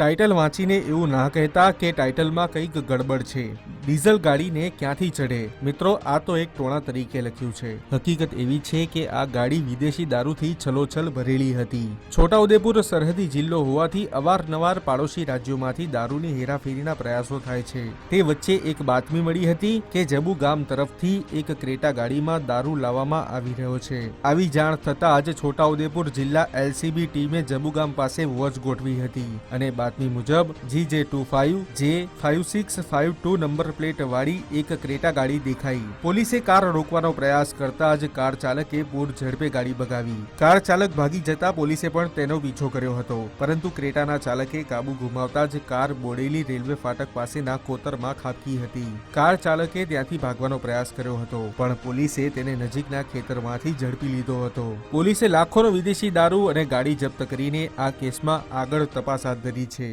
Title વાંચીને એવું ના કહેતા કે ટાઇટલમાં કંઈક ગડબડ છે. ડીઝલ ગાડીને ક્યાંથી ચઢે? મિત્રો, આ તો એક ટોણા તરીકે લખ્યું છે. હકીકત એવી છે કે આ ગાડી વિદેશી દારૂથી છલોછલ ભરેલી હતી. છોટાઉદેપુર સરહદી જિલ્લો હોવાથી અવારનવાર પાડોશી રાજ્યોમાંથી દારૂની હેરાફેરીના પ્રયાસો થાય છે. તે વચ્ચે એક બાતમી મળી હતી કે જબુ ગામ તરફથી એક ક્રેટા ગાડીમાં દારૂ લાવવામાં આવી રહ્યો છે. આવી જાણ થતાં જ છોટાઉદેપુર જિલ્લા એલસીબી ટીમે જબુ ગામ પાસે વોચ ગોઠવી હતી અને બાતમી મુજબ G J two five J five six five two number plate વાળી એક ક્રેટા ગાડી દેખાઈ. પોલીસે કાર રોકવાનો પ્રયાસ કરતા જ કાર ચાલકે પૂર ઝડપે ગાડી ભગાવી. કાર ચાલક ભાગી જતા પોલીસે પણ તેનો પીછો કર્યો હતો. પરંતુ ક્રેટાના ચાલકે કાબુ ગુમાવતા જ કાર બોડેલી રેલવે ફાટક પાસેના કોતરમાં ખાબકી હતી. કાર ચાલકે ત્યાંથી ભાગવાનો પ્રયાસ કર્યો હતો, પણ પોલીસે તેને નજીકના ખેતરમાંથી ઝડપી લીધો હતો. પોલીસે લાખોનો વિદેશી દારૂ અને ગાડી જપ્ત કરીને આ કેસમાં આગળ તપાસ હાથ ધરી છે.